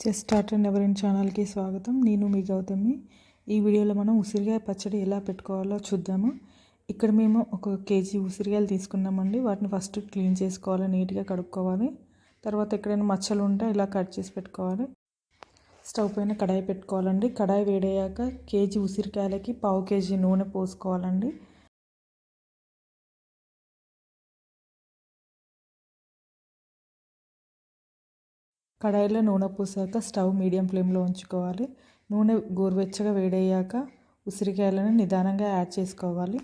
Chess start and ఛానల్కి స్వాగతం. నేను మీ గౌతమి. ఈ వీడియోలో మనం ఉసిరికాయ పచ్చడి ఎలా పెట్టుకోవాలో చూద్దాము. ఇక్కడ మేము ఒక కేజీ ఉసిరికాయలు తీసుకున్నామండి. వాటిని ఫస్ట్ క్లీన్ చేసుకోవాలి నీట్గా కడుక్కోవాలి. తర్వాత ఎక్కడైనా మచ్చలు ఉంటే ఇలా కట్ చేసి పెట్టుకోవాలి. స్టవ్ పైన కడాయి పెట్టుకోవాలండి. కడాయి వేడయ్యాక కేజీ ఉసిరికాయలకి పావు కేజీ నూనె పోసుకోవాలండి. కడాయిలో నూనె పూసాక స్టవ్ మీడియం ఫ్లేమ్లో ఉంచుకోవాలి. నూనె గోరువెచ్చగా వేడయ్యాక ఉసిరికాయలను నిదానంగా యాడ్ చేసుకోవాలి.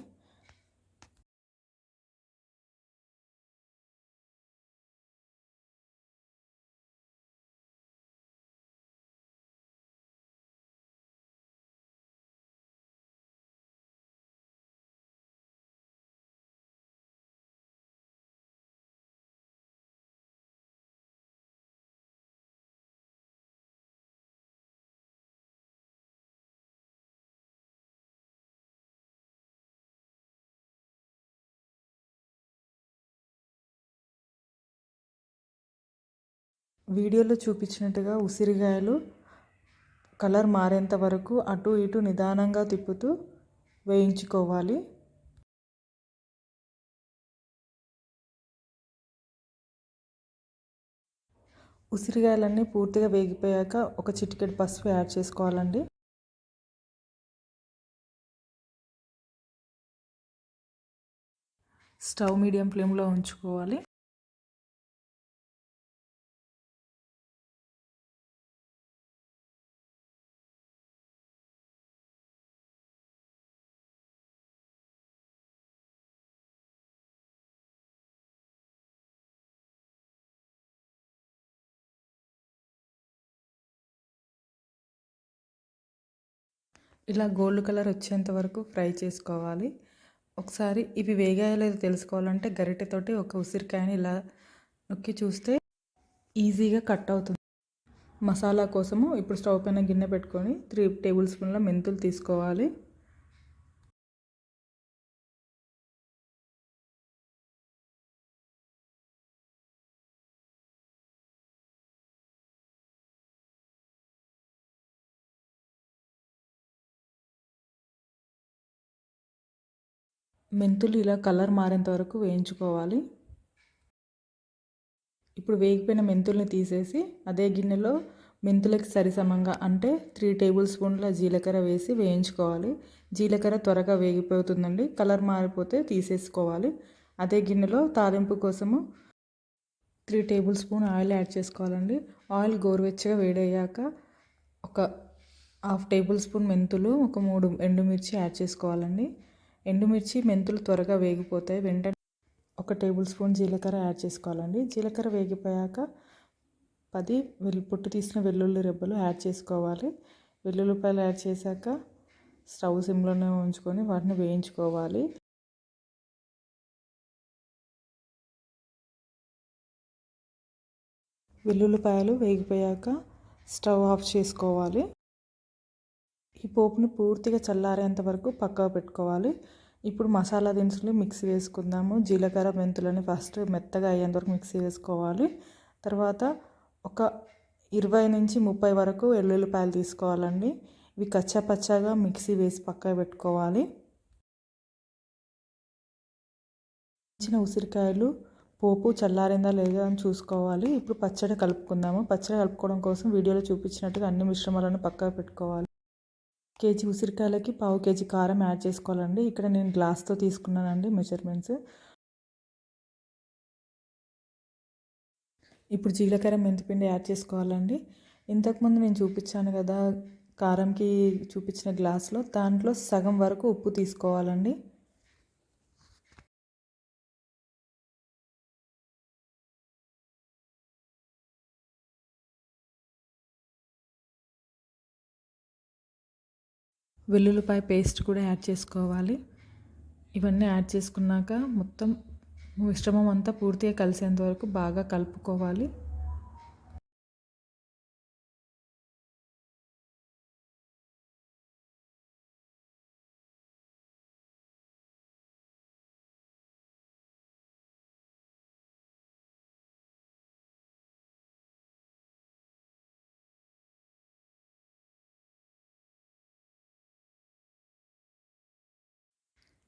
వీడియోలో చూపించినట్టుగా ఉసిరికాయలు కలర్ మారేంత వరకు అటు ఇటు నిదానంగా తిప్పుతూ వేయించుకోవాలి. ఉసిరికాయలన్నీ పూర్తిగా వేగిపోయాక ఒక చిటికెట్ పసుపు యాడ్ చేసుకోవాలండి. స్టవ్ మీడియం ఫ్లేమ్లో ఉంచుకోవాలి. ఇలా గోల్డ్ కలర్ వచ్చేంత వరకు ఫ్రై చేసుకోవాలి. ఒకసారి ఇవి వేగాయో తెలుసుకోవాలంటే గరిటెతోటి ఒక ఉసిరికాయని ఇలా నొక్కి చూస్తే ఈజీగా కట్ అవుతుంది. మసాలా కోసము ఇప్పుడు స్టవ్ పైన గిన్నె పెట్టుకొని త్రీ టేబుల్ స్పూన్ల మెంతులు తీసుకోవాలి. మెంతులు ఇలా కలర్ మారేంత వరకు వేయించుకోవాలి. ఇప్పుడు వేగిపోయిన మెంతుల్ని తీసేసి అదే గిన్నెలో మెంతులకి సరిసమంగా అంటే త్రీ టేబుల్ స్పూన్ల జీలకర్ర వేసి వేయించుకోవాలి. జీలకర్ర త్వరగా వేగిపోతుందండి కలర్ మారిపోతే తీసేసుకోవాలి. అదే గిన్నెలో తాలింపు కోసము three tablespoon oil add చేసుకోవాలండి. ఆయిల్ గోరువెచ్చగా వేడయ్యాక ఒక హాఫ్ టేబుల్ స్పూన్ మెంతులు ఒక మూడు ఎండుమిర్చి యాడ్ చేసుకోవాలండి. ఎండుమిర్చి మెంతులు త్వరగా వేగిపోతాయి. వెంటనే ఒక టేబుల్ స్పూన్ జీలకర్ర యాడ్ చేసుకోవాలండి. జీలకర్ర వేగిపోయాక పది వెల్లు పొట్టు తీసిన వెల్లుల్లి రెబ్బలు యాడ్ చేసుకోవాలి. వెల్లుల్లిపాయలు యాడ్ చేశాక స్టవ్ సిమ్లోనే ఉంచుకొని వాటిని వేయించుకోవాలి. వెల్లుల్లిపాయలు వేగిపోయాక స్టవ్ ఆఫ్ చేసుకోవాలి. ఈ పోపుని పూర్తిగా చల్లారేంత వరకు పక్కకు పెట్టుకోవాలి. ఇప్పుడు మసాలా దినుసులు మిక్సీ వేసుకుందాము జీలకర్ర మెంతులని ఫస్ట్ మెత్తగా అయ్యేంత వరకు మిక్సీ వేసుకోవాలి తర్వాత ఒక ఇరవై నుంచి ముప్పై వరకు వెల్లుల్లిపాయలు తీసుకోవాలండి. ఇవి కచ్చాపచ్చాగా మిక్సీ వేసి పక్కకు పెట్టుకోవాలి. చిన్న ఉసిరికాయలు పోపు చల్లారిందా లేదా అని చూసుకోవాలి. ఇప్పుడు పచ్చడి కలుపుకుందాము. పచ్చడి కలుపుకోవడం కోసం వీడియోలో చూపించినట్టుగా అన్ని మిశ్రమాలను పక్కకు పెట్టుకోవాలి. కేజీ ఉసిరికాయలకి పావు కేజీ కారం యాడ్ చేసుకోవాలండి. ఇక్కడ నేను గ్లాస్తో తీసుకున్నానండి మెజర్మెంట్స్. ఇప్పుడు జీలకర్ర మెంతిపిండి యాడ్ చేసుకోవాలండి. ఇంతకుముందు నేను చూపించాను కదా కారంకి చూపించిన గ్లాస్లో దాంట్లో సగం వరకు ఉప్పు తీసుకోవాలండి. వెల్లుల్లిపాయ పేస్ట్ కూడా యాడ్ చేసుకోవాలి. ఇవన్నీ యాడ్ చేసుకున్నాక మొత్తం మిశ్రమం అంతా పూర్తిగా కలిసేంత వరకు బాగా కలుపుకోవాలి.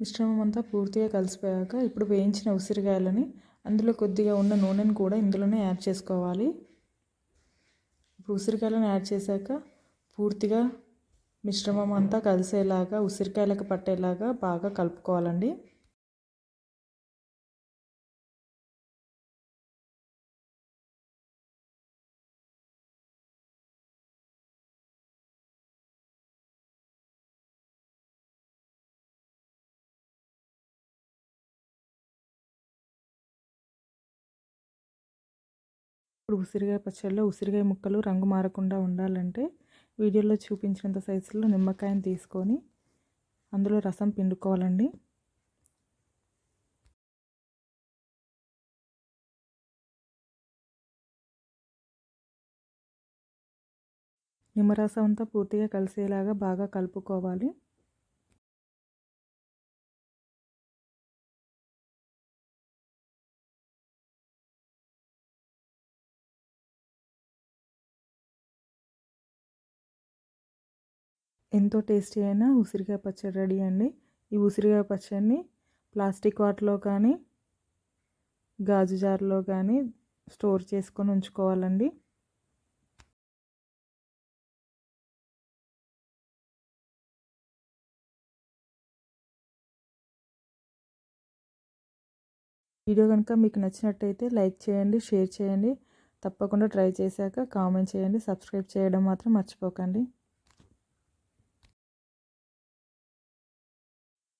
మిశ్రమం అంతా పూర్తిగా కలిసిపోయాక ఇప్పుడు వేయించిన ఉసిరికాయలని అందులో కొద్దిగా ఉన్న నూనెను కూడా ఇందులోనే యాడ్ చేసుకోవాలి. ఇప్పుడు ఉసిరికాయలను యాడ్ చేశాక పూర్తిగా మిశ్రమం అంతా కలిసేలాగా ఉసిరికాయలకు పట్టేలాగా బాగా కలుపుకోవాలండి. ఇప్పుడు ఉసిరికాయ పచ్చడిలో ఉసిరికాయ ముక్కలు రంగు మారకుండా ఉండాలంటే వీడియోలో చూపించినంత సైజులో నిమ్మకాయని తీసుకొని అందులో రసం పిండుకోవాలండి. నిమ్మరసం అంతా పూర్తిగా కలిసేలాగా బాగా కలుపుకోవాలి. ఎంతో టేస్టీ అయిన ఉసిరికాయ పచ్చడి రెడీ అండి. ఈ ఉసిరికాయ పచ్చడిని ప్లాస్టిక్ వాటిలో కానీ గాజు జార్లో కానీ స్టోర్ చేసుకొని ఉంచుకోవాలండి. వీడియో కనుక మీకు నచ్చినట్టయితే లైక్ చేయండి షేర్ చేయండి. తప్పకుండా ట్రై చేశాక కామెంట్ చేయండి సబ్స్క్రైబ్ చేయడం మాత్రం మర్చిపోకండి.